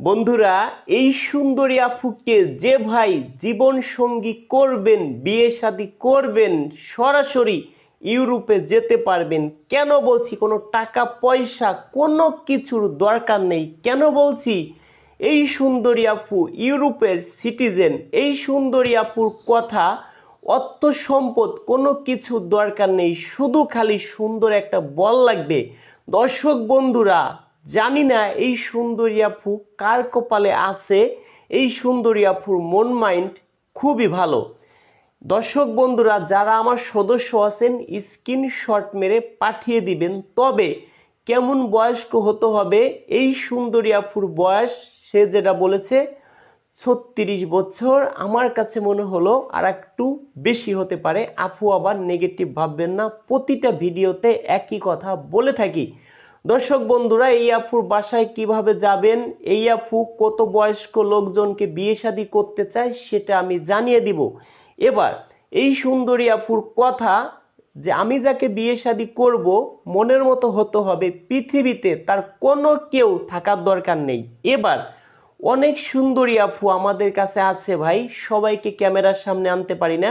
বন্ধুরা, এই সুন্দরী আপুকে যে ভাই জীবন সঙ্গী করবেন বিয়ে শাদী করবেন, সরাসরি ইউরোপে যেতে পারবেন, কেন বলছি কোনো টাকা, পয়সা, কোনো কিছুর দরকার নেই, কেন বলছি? এই সুন্দরী আপু ইউরোপের সিটিজেন, এই সুন্দরী আপুর কথা, অর্থ সম্পদ, কোনো কিছু দরকার নেই, শুধু খালি সুন্দর একটা বল লাগবে। দর্শক বন্ধুরা জানি না এই সুন্দরী আপু কার কপালে আছে, এই সুন্দরী আপুর মন মাইন্ড খুবই ভালো। দর্শক বন্ধুরা, যারা আমার সদস্য আছেন স্ক্রিনশট মেরে পাঠিয়ে দিবেন। তবে কেমন বয়স্ক হতে হবে, এই সুন্দরী আপুর বয়স, সে যেটা বলেছে, ছত্রিশ বছর। আমার কাছে মনে হলো আর একটু বেশি হতে পারে। আপু আবার নেগেটিভ ভাববেন না, প্রতিটা ভিডিওতে একই কথা বলে থাকি। দর্শক বন্ধুরা, এই আপুর বাসায় কীভাবে যাবেন? এই আপু কত বয়স্ক লোকজনকে বিয়ে শাদী করতে চায় সেটা আমি জানিয়ে দিব। এবার, এই সুন্দরী আপুর কথা যে আমি যাকে বিয়ে শাদী করব, মনের মতো হতে হবে পৃথিবীতে তার কোনো কেউ থাকার দরকার নেই। এবার, অনেক সুন্দরী আপু আমাদের কাছে আছে ভাই, সবাইকে ক্যামেরার সামনে আনতে পারি না।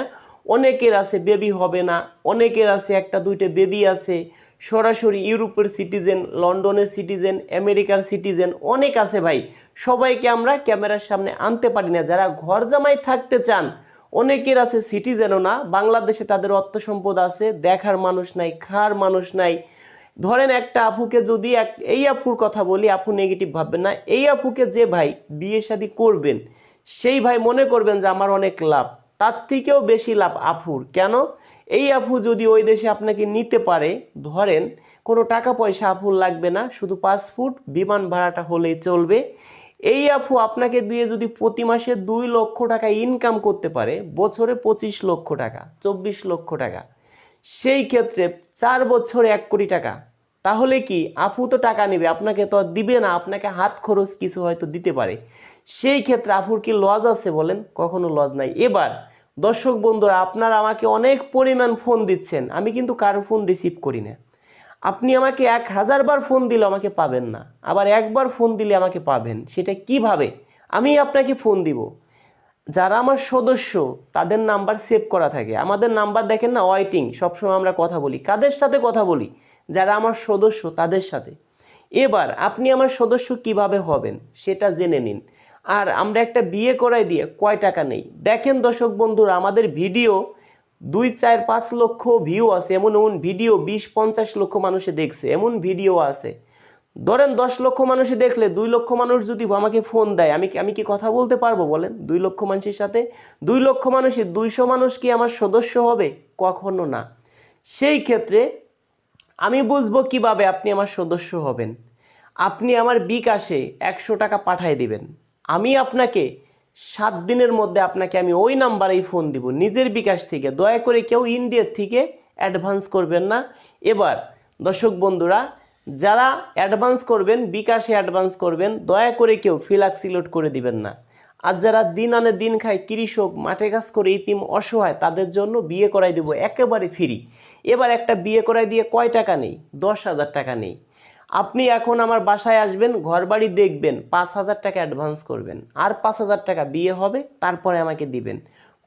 অনেকের আছে বেবি হবে না, অনেকের আছে একটা দুইটা বেবি আছে। সরাসরি ইউরোপের সিটিজেন, লন্ডনের সিটিজেন, আমেরিকার সিটিজেন অনেক আছে ভাই। সবাইকে আমরা ক্যামেরার সামনে আনতে পারি না। যারা ঘর জামাই থাকতে চান, অনেকের আছে সিটিজেনও না। বাংলাদেশে তাদের অর্থ সম্পদ আছে, দেখার মানুষ নাই খার মানুষ নাই। ধরেন একটা আপুকে যদি এক, এই আপুর কথা বলি, আপু নেগেটিভ ভাববেন না। এই আপুকে যে ভাই বিয়ে শাদী করবেন, সেই ভাই মনে করবেন যে আমার অনেক লাভ। তার থেকেও বেশি লাভ আফুর কেন? এই আফু যদি ওই দেশে আপনাকে নিতে পারে, ধরেন, কোনো টাকা পয়সা আফুর লাগবে না, শুধু পাসপোর্ট বিমান ভাড়াটা হলেই চলবে। এই আফু আপনাকে দিয়ে যদি প্রতি মাসে দুই লক্ষ টাকা ইনকাম করতে পারে, বছরে পঁচিশ লক্ষ টাকা, চব্বিশ লক্ষ টাকা। সেই ক্ষেত্রে চার বছরে এক কোটি টাকা। তাহলে কি আপু তো টাকা নেবে, আপনাকে তো দিবে না, আপনাকে হাত খরচ কিছু হয়তো দিতে পারে। সেই ক্ষেত্রে আপুর কি লজ আছে বলেন? কখনো লজ নাই। এবার দর্শক বন্ধুরা, আপনারা আমাকে অনেক পরিমাণ ফোন দিচ্ছেন। আমি কিন্তু কারও ফোন রিসিভ করি না। আপনি আমাকে এক হাজার বার ফোন দিলে আমাকে পাবেন না। আবার একবার ফোন দিলে আমাকে পাবেন। সেটা কীভাবে? আমি আপনাকে ফোন দিব। যারা আমার সদস্য, তাদের নাম্বার সেভ করা থাকে। আমাদের নাম্বার দেখেন না ওয়াইটিং সবসময় আমরা কথা বলি। কাদের সাথে কথা বলি? যারা আমার সদস্য, তাদের সাথে। এবার আপনি আমার সদস্য কীভাবে হবেন, সেটা জেনে নিন। আর আমরা একটা বিয়ে করাই দিয়ে কয় টাকা নেই। দেখেন দর্শক বন্ধুরা, আমাদের ভিডিও দুই, চার, পাঁচ লক্ষ ভিউ আছে, এমন এমন ভিডিও বিশ, পঞ্চাশ লক্ষ মানুষে দেখছে, এমন ভিডিও আছে। ধরেন দশ লক্ষ মানুষে দেখলে দুই লক্ষ মানুষ যদি আমাকে ফোন দেয়, আমি আমি কি কথা বলতে পারব বলেন? দুই লক্ষ মানুষের সাথে? দুই লক্ষ মানুষই দুইশো মানুষ কি আমার সদস্য হবে? কখনো না। সেই ক্ষেত্রে আমি বুঝব কীভাবে আপনি আমার সদস্য হবেন। আপনি আমার বিকাশে একশো টাকা পাঠিয়ে দিবেন। আমি আপনাকে সাত দিনের মধ্যে আপনাকে আমি ওই নাম্বারেই ফোন দিব। নিজের বিকাশ থেকে, দয়া করে কেউ ইন্ডিয়ার থেকে অ্যাডভান্স করবেন না। এবার, দর্শক বন্ধুরা, যারা অ্যাডভান্স করবেন, বিকাশে অ্যাডভান্স করবেন, দয়া করে কেউ ফিলাক্সি লোড করে দিবেন না। আর যারা দিন আনে দিন খায়, কৃষক, মাঠে কাজ করে ইতিম অসহায়, তাদের জন্য বিয়ে করাই দেবো একেবারে ফ্রি এবার একটা বিয়ে করাই দিয়ে কয় টাকা নেই? দশ হাজার টাকা নেই। আপনি এখন আমার বাসায় আসবেন ঘর বাড়ি দেখবেন, পাঁচ হাজার টাকা অ্যাডভান্স করবেন। আর পাঁচ হাজার টাকা বিয়ে হবে, তারপরে আমাকে দিবেন।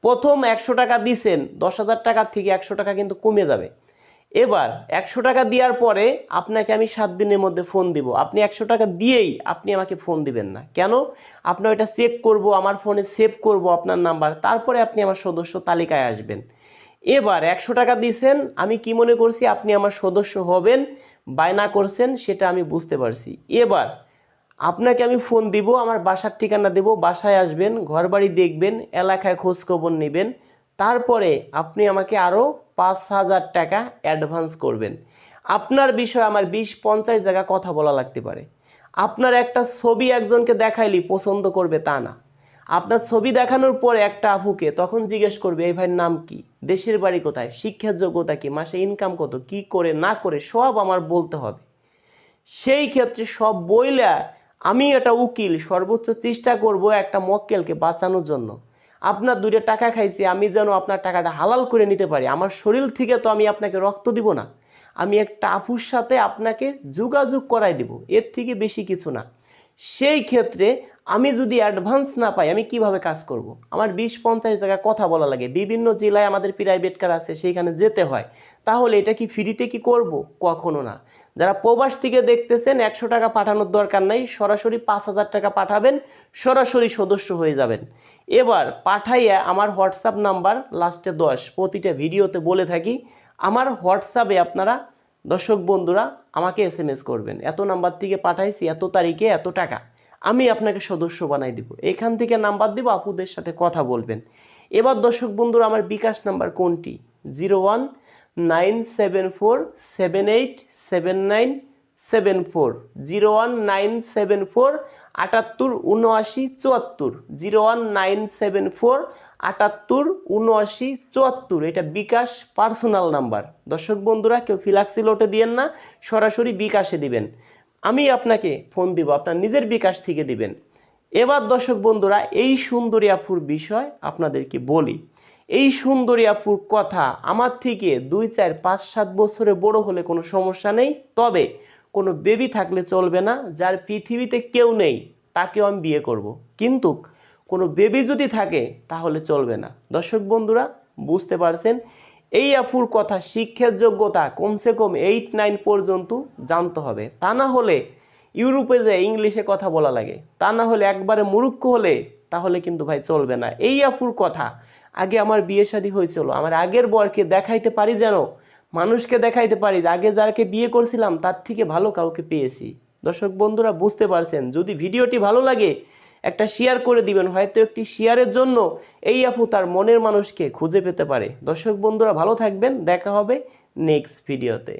প্রথম একশো টাকা দিছেন, দশ হাজার টাকার থেকে একশো টাকা কিন্তু কমে যাবে। এবার একশো টাকা দেওয়ার পরে আপনাকে আমি সাত দিনের মধ্যে ফোন দিব। আপনি একশো টাকা দিয়েই আপনি আমাকে ফোন দিবেন না। কেন? আপনি ওইটা চেক করব, আমার ফোনে সেভ করব আপনার নাম্বার তারপরে আপনি আমার সদস্য তালিকায় আসবেন। এবার একশো টাকা দিয়েছেন আমি কি মনে করছি আপনি আমার সদস্য হবেন বায়না করছেন, সেটা আমি বুঝতে পারছি। এবার, আপনাকে আমি ফোন দিব, আমার বাসার ঠিকানা দেব, বাসায় আসবেন, ঘরবাড়ি দেখবেন, এলাকায় খোঁজ খবর নেবেন, তারপরে আপনি আমাকে আরও পাঁচ হাজার টাকা অ্যাডভান্স করবেন। আপনার বিষয়ে আমার বিশ পঞ্চাশ জায়গা কথা বলা লাগতে পারে। আপনার একটা ছবি একজনকে দেখাইলি, পছন্দ করবে তা না। আপনার ছবি দেখানোর পরে একটা আপুকে তখন জিজ্ঞেস করবে, এই ভাইয়ের নাম কি? দেশের বাড়ি কোথায়? শিক্ষার যোগ্যতা কি? মাসে ইনকাম কত? কি করে, না করে, সব আমার বলতে হবে। সেই ক্ষেত্রে সব বইলা, আমি এটা উকিল, সর্বোচ্চ চেষ্টা করব একটা মক্কেলকে বাঁচানোর জন্য। আপনার দুইটা টাকা খাইছি, আমি যেন আপনার টাকাটা হালাল করে নিতে পারি। আমার শরীর থেকে তো আমি আপনাকে রক্ত দিব না। আমি একটা আপুর সাথে আপনাকে যোগাযোগ করাই দিব। এর থেকে বেশি কিছু না। সেই ক্ষেত্রে আমি যদি অ্যাডভান্স না পাই, আমি কীভাবে কাজ করব। আমার বিশ পঞ্চাশ জায়গায় কথা বলা লাগে। বিভিন্ন জেলায় আমাদের প্রাইভেট কার আছে, সেইখানে যেতে হয়। তাহলে এটা কি ফ্রিতে কি করব? কখনো না। যারা প্রবাস থেকে দেখতেছেন, একশো টাকা পাঠানোর দরকার নাই, সরাসরি পাঁচ হাজার টাকা পাঠাবেন, সরাসরি সদস্য হয়ে যাবেন। এবার পাঠাইয়া আমার হোয়াটসঅ্যাপ নাম্বার লাস্টে দশ, প্রতিটা ভিডিওতে বলে থাকি, আমার হোয়াটসঅ্যাপে আপনারা, দর্শক বন্ধুরা, আমাকে এস করবেন। এত নাম্বার থেকে পাঠাইছি, এত তারিখে এত টাকা। আমি আপনাকে সদস্য বানাই দিব। এখান থেকে নাম্বার দিব, আপুদের সাথে কথা বলবেন। এবার দর্শক বন্ধুরা, আমার বিকাশ নাম্বার কোনটি? Zero one nine seven four seven eight seven nine seven four. Zero one nine seven four আটাত্তর উনআশি চুয়াত্তর। Zero one nine seven four আটাত্তর উনআশি চুয়াত্তর। এটা বিকাশ পার্সোনাল নাম্বার। দর্শক বন্ধুরা, কেউ ফিলাক্সি লোটে দিয়েন না, সরাসরি বিকাশে দিবেন। আমি আপনাকে ফোন দিব, আপনার নিজের বিকাশ থেকে দিবেন। এবার দর্শক বন্ধুরা, এই সুন্দরী আফুর বিষয় আপনাদেরকে বলি। এই সুন্দরী আফুর কথা আমার থেকে দুই, চার, পাঁচ, সাত বছরে বড় হলে কোনো সমস্যা নেই, তবে কোনো বেবি থাকলে চলবে না, যার পৃথিবীতে কেউ নেই, তাকেও আমি বিয়ে করব। কিন্তু কোনো বেবি যদি থাকে, তাহলে চলবে না। দর্শক বন্ধুরা, বুঝতে পারছেন? এই আফুর কথা শিক্ষার যোগ্যতা কমসে কম এইট নাইন পর্যন্ত জানতে হবে। তা না হলে ইউরোপে যে ইংলিশে কথা বলা লাগে, তা না হলে একবারে মুরুক্ষ হলে তাহলে কিন্তু ভাই চলবে না। এই আফুর কথা আগে আমার বিয়ে শাদী হয়েছিল, আমার আগের বরকে দেখাইতে পারি যেন, মানুষকে দেখাইতে পারি আগে যাকে বিয়ে করছিলাম তার থেকে ভালো কাউকে পেয়েছি। দর্শক বন্ধুরা, বুঝতে পারছেন? যদি ভিডিওটি ভালো লাগে একটা শেয়ার করে দিবেন, হয়তো একটি শেয়ারের জন্য এই আপু তার মনের মানুষকে খুঁজে পেতে পারে। দর্শক বন্ধুরা, ভালো থাকবেন, দেখা হবে নেক্সট ভিডিওতে